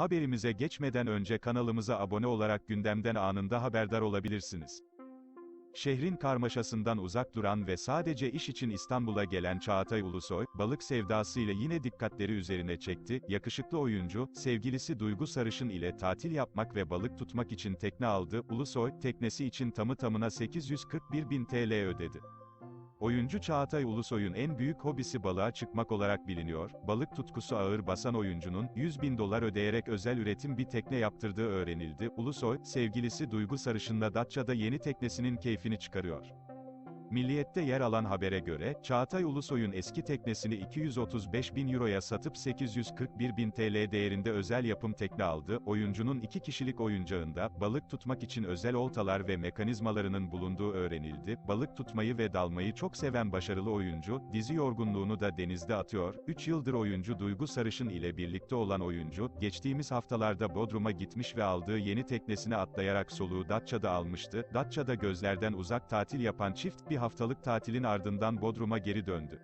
Haberimize geçmeden önce kanalımıza abone olarak gündemden anında haberdar olabilirsiniz. Şehrin karmaşasından uzak duran ve sadece iş için İstanbul'a gelen Çağatay Ulusoy, balık sevdasıyla yine dikkatleri üzerine çekti. Yakışıklı oyuncu, sevgilisi Duygu Sarışın ile tatil yapmak ve balık tutmak için tekne aldı. Ulusoy, teknesi için tamı tamına 841 bin TL ödedi. Oyuncu Çağatay Ulusoy'un en büyük hobisi balığa çıkmak olarak biliniyor. Balık tutkusu ağır basan oyuncunun 100 bin dolar ödeyerek özel üretim bir tekne yaptırdığı öğrenildi. Ulusoy, sevgilisi Duygu Sarışın'la Datça'da yeni teknesinin keyfini çıkarıyor. Milliyet'te yer alan habere göre, Çağatay Ulusoy'un eski teknesini 235 bin euroya satıp 841 bin TL değerinde özel yapım tekne aldı. Oyuncunun iki kişilik oyuncağında, balık tutmak için özel oltalar ve mekanizmalarının bulunduğu öğrenildi. Balık tutmayı ve dalmayı çok seven başarılı oyuncu, dizi yorgunluğunu da denizde atıyor. 3 yıldır oyuncu Duygu Sarışın ile birlikte olan oyuncu, geçtiğimiz haftalarda Bodrum'a gitmiş ve aldığı yeni teknesine atlayarak soluğu Datça'da almıştı. Datça'da gözlerden uzak tatil yapan çift, bir haftalık tatilin ardından Bodrum'a geri döndü.